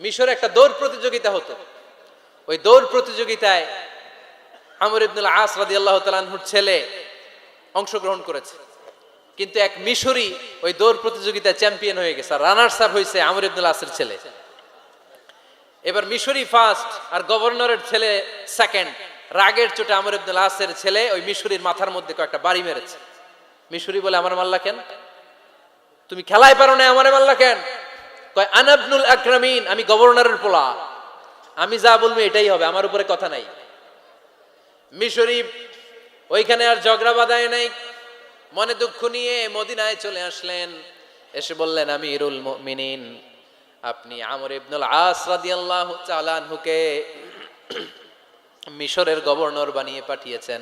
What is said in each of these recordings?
মিশরে একটা দৌড় প্রতিযোগিতা হতো। ওই দৌড় প্রতিযোগিতায় আমর ইবনুল আস রাদি আল্লাহ তালাহুর ছেলে অংশগ্রহণ করেছে। কিন্তু এক মিশরি ওই দৌড় প্রতিযোগিতায় চ্যাম্পিয়ন হয়ে গেছে রানার্স আপ হয়েছে আমর ইবনুল আসের ছেলে। এবার মিশরি ফার্স্ট আর গভর্নরের ছেলে সেকেন্ড। রাগের চোটে আমর ইবনুল আসের ছেলে ওই মিশরির মাথার মধ্যে কয়েকটা বাড়ি মেরেছে। মিশরি বলে, আমার মাল্লা কেন? তুমি খেলায় পারো না, আমার মাল্লা কেন? কয় আনাবনুল আকরামিন, আমি গভর্নরের পোলা। আমি যা বলব এটাই হবে, আমার উপরে কথা নাই। মিশরি ওইখানে আর ঝগড়া বাধায় নাই। মনে দুঃখ নিয়ে মদিনায় চলে আসলেন। এসে বললেন আমি ইরুল মিনিন আপনি আমর ইবনুল আস রাদিয়াল্লাহু তাআলা আনহুকে মিশরের গভর্নর বানিয়ে পাঠিয়েছেন।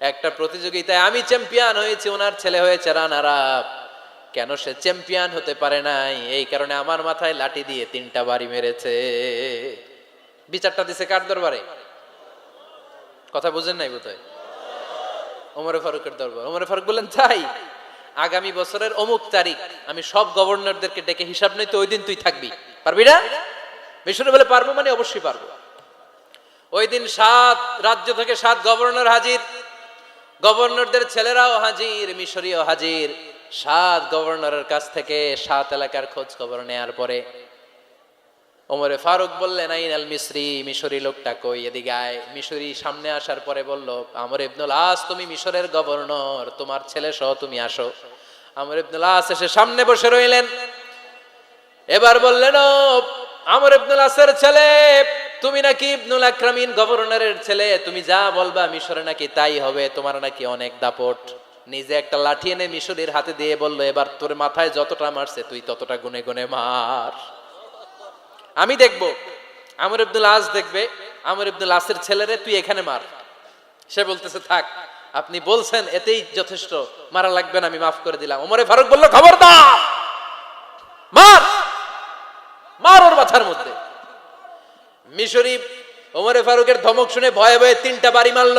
একটা প্রতিযোগিতায় আমি চ্যাম্পিয়ন হয়েছি, ওনার ছেলে হয়েছে রানার কেন সে চ্যাম্পিয়ন হতে পারে নাই? এই কারণে আমার মাথায় লাঠি দিয়ে তিনটা বাড়ি মেরেছে। বিচারটা দিছে কার দরবারে? কথা বুঝেন নাই বোধহয়? ওমরে ফারুকের দরবার। ওমরে ফারুক বললেন, তাই, আগামী বছরের অমুক তারিখ আমি সব গভর্নরদেরকে ডেকে হিসাব নেই তো ওই দিন তুই থাকবি। পারবি না? মিশরে বলে, পারব মানে অবশ্যই পারব। ওই দিন সাত রাজ্য থেকে সাত গভর্নর হাজির। গভর্নরদের ছেলেরাও হাজির, মিশরীয় হাজির। সাত গভর্নরের কাছ থেকে সাত এলাকার খোঁজ খবর নেয়ার পরে ওমরে ফারুক বললেন, আইন আল মিশরি মিশরি লোকটা কই? এদিকে আয়। মিশরি সামনে আসার পরে বলল, আমর ইবনুল আস, তুমি মিশরের গভর্নর, তোমার ছেলে সহ তুমি আসো। আমর ইবনুল আস এসে সামনে বসে রইলেন। এবার বললেন আমর ইবনুল আসের ছেলে, তুমি নাকি ইবনুল আকরামিন গভর্নরের ছেলে? তুমি যা বলবা মিশরে নাকি তাই হবে, তোমার নাকি অনেক দাপট। নিজে একটা লাঠি এনে মিশরের হাতে দিয়ে বলল, এবার তোর মাথায় যতটা মারছে, তুই ততটা গুনে গুনে মার। আমি দেখব। আমর ইবনুল আস দেখবে। আমর ইবনুল আসের ছেলেরে তুই এখানে মার। সে বলতেছে, থাক, আপনি বলছেন, এতেই যথেষ্ট। মারা লাগবে না, আমি মাফ করে দিলাম। ওমরে ফারুক বলল, খবরদার, মার মার ওর মাথার মধ্যে। মিশরি ওমরে ফারুকের ধমক শুনে ভয়ে ভয়ে তিনটা বাড়ি মারল।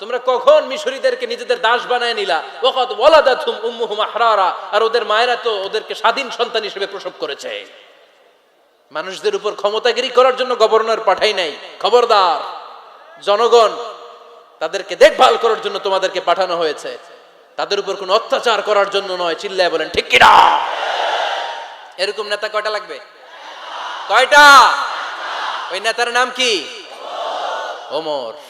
তোমরা কখন মিশরীদেরকে নিজেদের দাস বানায় নিলা? ওয়াকাদ ওয়ালাদাতুম উম্মুহুম আহরারা। আর ওদের মায়েরা তো ওদেরকে স্বাধীন সন্তান হিসেবে প্রসব করেছে। মানুষদের উপর ক্ষমতাগিরি করার জন্য গভর্নর পাঠাই নাই। খবরদার, জনগণ, তাদেরকে দেখভাল করার জন্য তোমাদেরকে পাঠানো হয়েছে। তাদের উপর কোনো অত্যাচার করার জন্য নয়, চিল্লায় বলেন, ঠিক কিনা? এরকম নেতা কয়টা লাগবে? কয়টা? ওই নেতার নাম কি? ওমর।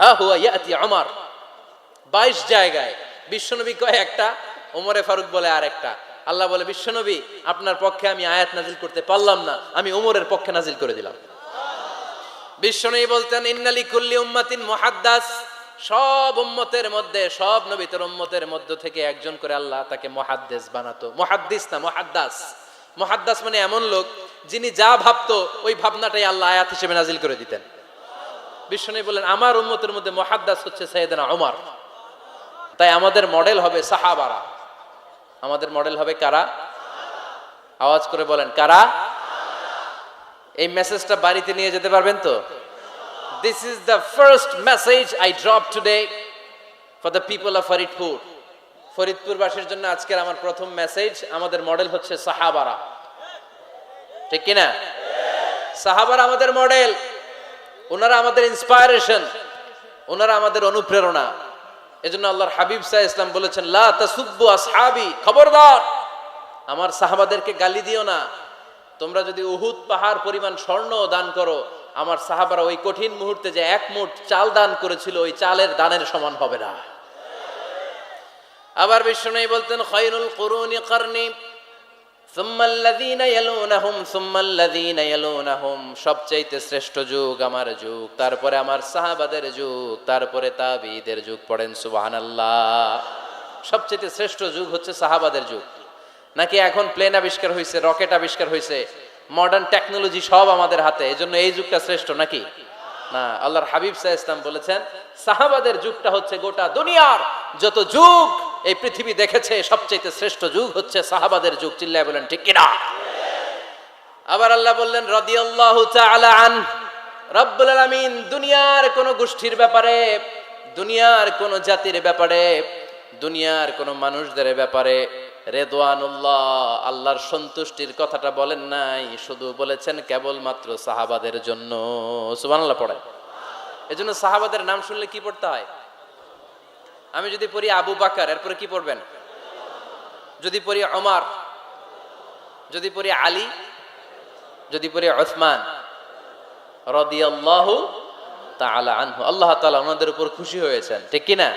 হুয়া আমার বাইশ জায়গায় বিশ্বনবী কয় একটা ওমরে ফারুক বলে আর একটা আল্লাহ বলে, বিশ্বনবী, আপনার পক্ষে আমি আয়াত নাজিল করতে পারলাম না, আমি ওমরের পক্ষে নাজিল করে দিলাম। বিশ্বনবী বলতেন, ইন্নালি কুল্লি উম্মাতিন মুহাদ্দাস। সব উম্মতের মধ্যে, সব নবীতের উম্মতের মধ্য থেকে একজন করে আল্লাহ তাকে মহাদ্দেস বানাতো। মহাদ্দিস না, মহাদ্দাস। মহাদ্দাস মানে এমন লোক, যিনি যা ভাবতো, ওই ভাবনাটাই আল্লাহ আয়াত হিসেবে নাজিল করে দিতেন। বিশ্বনবী বললেন, আমার উম্মতের মধ্যে মহাদ্দাস হচ্ছে সৈয়দনা ওমর তাই আমাদের মডেল হবে সাহাবারা। আমাদের মডেল হবে কারা? আওয়াজ করে বলেন, কারা? এই মেসেজটা বাড়িতে নিয়ে যেতে পারবেন তো? This is the first message I drop today for the people of Faridpur ফরিদপুরবাসীর জন্য আজকের আমার প্রথম মেসেজ আমাদের মডেল হচ্ছে সাহাবারা। ঠিক কিনা? সাহাবারা আমাদের মডেল। ওনারা আমাদের ইন্সপায়ারেশন ওনারা আমাদের অনুপ্রেরণা। এজন্য আল্লাহর হাবিব সাহ ইসলাম বলেছেন, লা খবরদার! আমার সাহাবাদেরকে গালি দিও না। তোমরা যদি উহুদ পাহাড় পরিমাণ স্বর্ণ দান করো, আমার সাহাবারা ওই কঠিন মুহূর্তে যে এক মুঠ চাল দান করেছিল, ওই চালের দানের সমান হবে না। আবার বিষ্ণু বলতেন, খৈরুল করুনি কারনি। সবচাইতে শ্রেষ্ঠ যুগ আমার যুগ, তারপরে আমার সাহাবাদের যুগ, তারপরে তাবিদের যুগ পড়েন সুবাহান আল্লাহ সবচাইতে শ্রেষ্ঠ যুগ হচ্ছে সাহাবাদের যুগ। নাকি এখন প্লেন আবিষ্কার হয়েছে রকেট আবিষ্কার হয়েছে মডার্ন টেকনোলজি সব আমাদের হাতে, এজন্য এই যুগটা শ্রেষ্ঠ নাকি? না, আল্লাহর হাবিব সাহ ইসলাম বলেছেন, সাহাবাদের যুগটা হচ্ছে গোটা দুনিয়ার যত যুগ এই পৃথিবী দেখেছে সবচেয়ে শ্রেষ্ঠ যুগ হচ্ছে সাহাবাদের যুগ, চিল্লায় বলেন, ঠিক কিনা? আবার আল্লাহ বললেন, রাদিয়াল্লাহু তাআলা আন, রব্বুল দুনিয়ার কোন গোষ্ঠীর ব্যাপারে, দুনিয়ার কোন জাতির ব্যাপারে, দুনিয়ার কোন মানুষদের ব্যাপারে রেদওয়ানুল্লাহ, আল্লাহর সন্তুষ্টির কথাটা বলেন নাই, শুধু বলেছেন কেবলমাত্র সাহাবাদের জন্য। সুবহানাল্লাহ পড়ে। এজন্য সাহাবাদের নাম শুনলে কি পড়তে হয়? আমি যদি পড়ি আবু বাকার, এরপরে কি পড়বেন? যদি পড়ি ওমর, যদি পড়ি আলী, যদি পড়ি ওসমান, রদিয়াল্লাহু তাআলা আনহু। আল্লাহ তাআলা ওনাদের উপর খুশি হয়েছেন, ঠিক কি না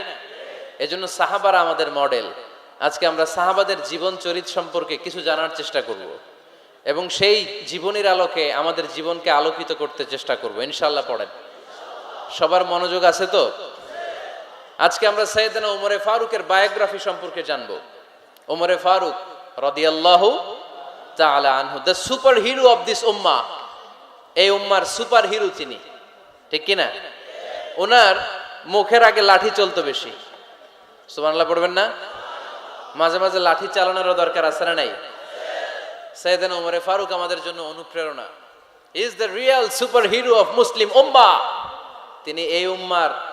এজন্য সাহাবারা আমাদের মডেল। আজকে আমরা সাহাবাদের জীবন চরিত সম্পর্কে কিছু জানার চেষ্টা করব। এবং সেই জীবনের আলোকে আমাদের জীবনকে আলোকিত করতে চেষ্টা করব। ইনশাআল্লাহ পড়েন। সবার মনোযোগ আছে তো? আজকে আমরা সৈয়দনা ওমরে ফারুকের বায়োগ্রাফি সম্পর্কে জানব। ওমরে ফারুক রদিয়াল্লাহু তাআলা আনহু the super hero of this উম্মাহ। এই উম্মার সুপার হিরো তিনি, ঠিক কিনা? ওনার মুখের আগে লাঠি চলতো বেশি। সুবহানাল্লাহ পড়বেন না? মাঝে মাঝে লাঠি চালানোরও দরকার আছে না নাই? সৈয়দান ওমরে ফারুক আমাদের জন্য অনুপ্রেরণা। Is the real superhero of Muslim উম্মা তিনি এই উম্মার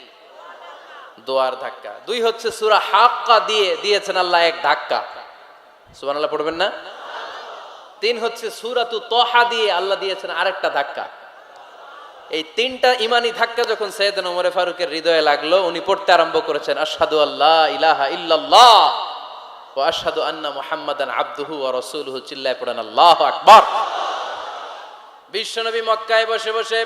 দোয়ার ধাক্কা। দুই হচ্ছে সুরা হাক্কা দিয়ে দিয়েছেন আল্লাহ এক ধাক্কা। সুবহানাল্লাহ পড়বেন না? তিন হচ্ছে সুরাতু তহা দিয়ে আল্লাহ দিয়েছেন আরেকটা ধাক্কা। এই তিনটা ইমানি ধাক্কা যখন সৈয়দ ওমরে ফারুকের হৃদয়ে লাগল, উনি পড়তে আরম্ভ করেছেন, আশহাদু আল্লাহ ইলাহা ইল্লাল্লাহ ও আশহাদু আন্না মুহাম্মাদান আবদুহু ওয়া রাসূলুহু চিল্লায় পড়েন, আল্লাহু আকবার। বিশ্বনবী মক্কায় বসে বসে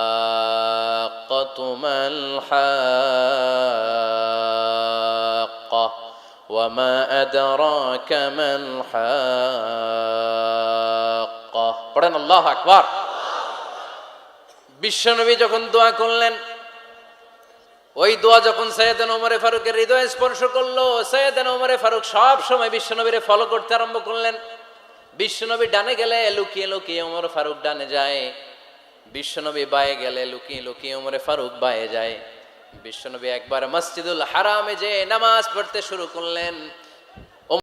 হাক্কাতু মাল হাক্কা وما أدراك ما الحاقة পড়েন আল্লাহু আকবার বিশ্বনবী যখন দোয়া করলেন ওই দোয়া যখন সৈয়দান ওমরে ফারুকের হৃদয় স্পর্শ করলো সৈয়দান ওমরে ফারুক সব সময় বিশ্বনবীরে ফলো করতে আরম্ভ করলেন বিশ্বনবী ডানে গেলে লুকিয়ে লুকিয়ে ওমর ফারুক ডানে যায় বিশ্বনবী বায়ে গেলে লুকিয়ে লুকিয়ে উমরে ফারুক বায়ে যায়। বিশ্বনবী একবার মসজিদুল হারামে যে নামাজ পড়তে শুরু করলেন।